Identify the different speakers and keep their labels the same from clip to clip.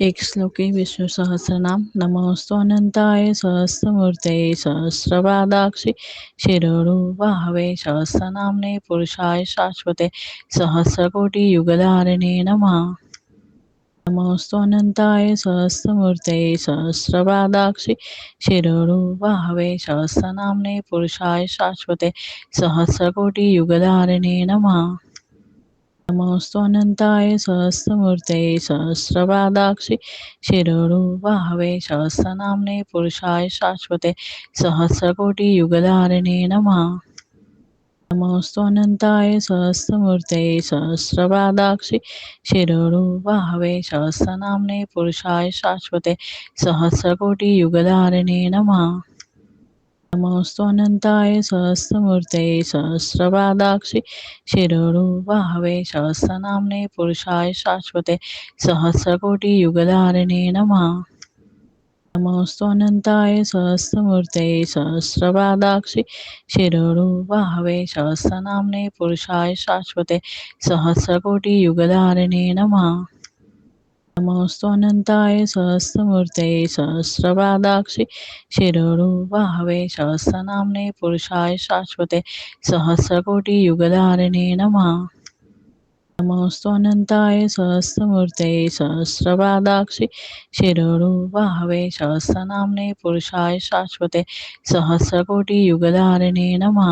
Speaker 1: एक श्लोकी विष्णुसहस्रनाम नमोऽस्तु अनन्ताय सहस्रमूर्ते सहस्रपादाक्षि शिरोरुबाहवे सहस्रनाम्ने पुरुषाय शाश्वते सहस्रकोटियुगधारिणे नमः। नमोऽस्तु अनन्ताय सहस्रमूर्ते सहस्रपादाक्षि शिरोरुबाहवे सहस्रनाम्ने पुरुषाय शाश्वते सहस्रकोटियुगधारिणे नमः। नमोऽस्तु अनन्ताय सहस्रमूर्ते सहस्रपादाक्षि शिरोरुबाहवे सहस्रनाम्ने पुरुषाय शाश्वते सहस्रकोटियुगधारिणे नमः। नमोऽस्तु अनन्ताय सहस्रमूर्ते सहस्रपादाक्षि शिरोरुबाहवे सहस्रनाम्ने पुरुषाय शाश्वते सहस्रकोटियुगधारिणे नमः। नमोऽस्तु अनन्ताय सहस्रमूर्ते सहस्रपादाक्षि शिरोरुबाहवे सहस्रनाम्ने पुरुषाय शाश्वते, सहस्रकोटियुगधारिणे नमः। नमोऽस्तु अनन्ताय सहस्रमूर्ते सहस्रपादाक्षि शिरोरुबाहवे सहस्रनाम्ने पुरुषाय शाश्वते, सहस्रकोटियुगधारिणे नमः। नमोऽस्तु अनन्ताय सहस्रमूर्ते सहस्रपादाक्षि शिरोरुबाहवे सहस्रनाम्ने पुरुषाय शाश्वते सहस्रकोटियुगधारिणे नमः। नमोऽस्तु अनन्ताय सहस्रमूर्ते सहस्रपादाक्षि शिरोरुबाहवे सहस्रनाम्ने पुरुषाय शाश्वते सहस्रकोटियुगधारिणे नमः।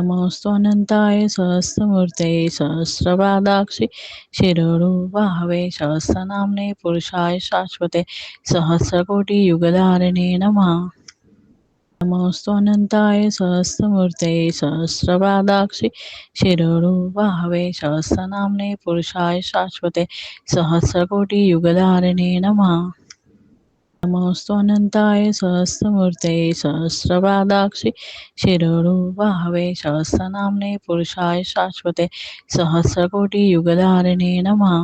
Speaker 1: नमोऽस्तु अनन्ताय सहस्रमूर्ते सहस्रपादाक्षि शिरोरुबाहवे सहस्रनाम्ने पुरुषाय शाश्वते सहस्रकोटियुगधारिणे नमः। नमोऽस्तु अनन्ताय सहस्रमूर्ते सहस्रपादाक्षि शिरोरुबाहवे सहस्रनाम्ने पुरुषाय शाश्वते सहस्रकोटियुगधारिणे नमः। नमोऽस्तु अनन्ताय सहस्रमूर्ते सहस्रपादाक्षि शिरोरुबाहवे सहस्रनाम्ने पुरुषाय शाश्वते सहस्रकोटियुगधारिणे नमः।